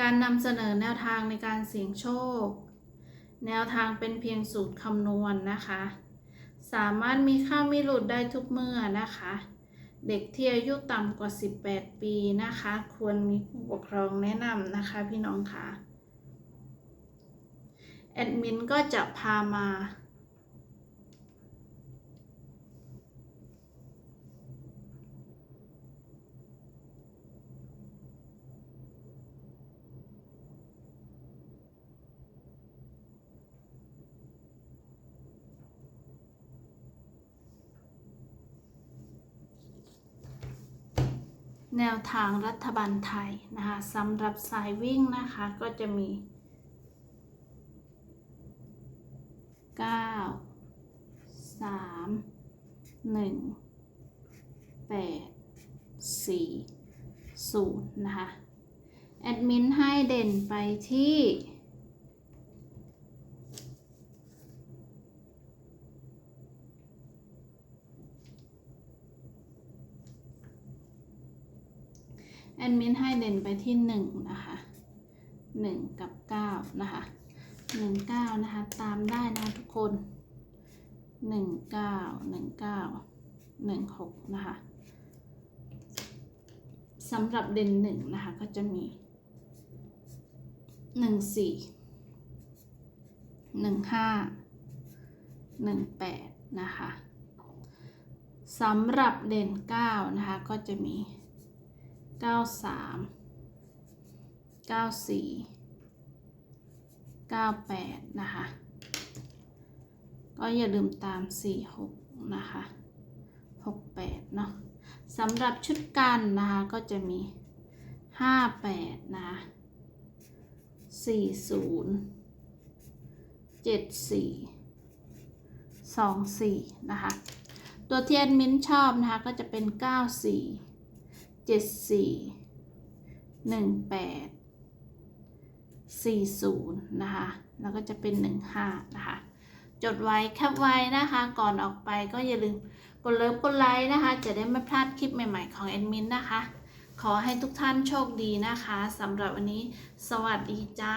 การนำเสนอแนวทางในการเสี่ยงโชค แนวทางเป็นเพียงสูตรคำนวณนนะคะ สามารถมีค่าไม่หลุดได้ทุกเมื่อนะคะ เด็กที่อายุต่ำกว่า 18 ปีนะคะ ควรมีผู้ปกครองแนะนำนะคะพี่น้องค่ะแอดมินก็จะพามา แนวทางรัฐบาลไทยนะคะสำหรับสายวิ่งนะคะก็จะมี 9 3 1 8 4 0 นะคะ แอดมินให้เด่นไปที่ แอดมินให้เด่นไปที่หนึ่งนะคะหนึ่งกับเก้านะคะหนึ่งเก้านะคะ ตามได้นะทุกคนหนึ่งเก้าหนึ่งเก้าหนึ่งหกนะคะสำหรับเด่นหนึ่งนะคะ ก็จะมีหนึ่งสี่หนึ่งห้าหนึ่งแปดนะคะสำหรับเด่นเก้านะคะ ก็จะมี เก้าสามเก้าสี่เก้าแปดนะคะ ก็อย่าลืมตามสี่หกนะคะหกแปดเนาะสำหรับชุดกันนะคะ ก็จะมีห้าแปดนะคะสี่ศูนย์เจ็ดสี่สองสี่นะคะ ตัวที่แอดมินชอบนะคะ ก็จะเป็นเก้าสี่ เจ็ดสี่หนึ่งแปดสี่ศูนย์นะคะ แล้วก็จะเป็นหนึ่งห้านะคะ จดไว้แคปไว้นะคะ ก่อนออกไปก็อย่าลืมกดเลิฟกดไลค์นะคะ จะได้ไม่พลาดคลิปใหม่ ๆ ของแอดมินนะคะ ขอให้ทุกท่านโชคดีนะคะสำหรับวันนี้ สวัสดีจ้า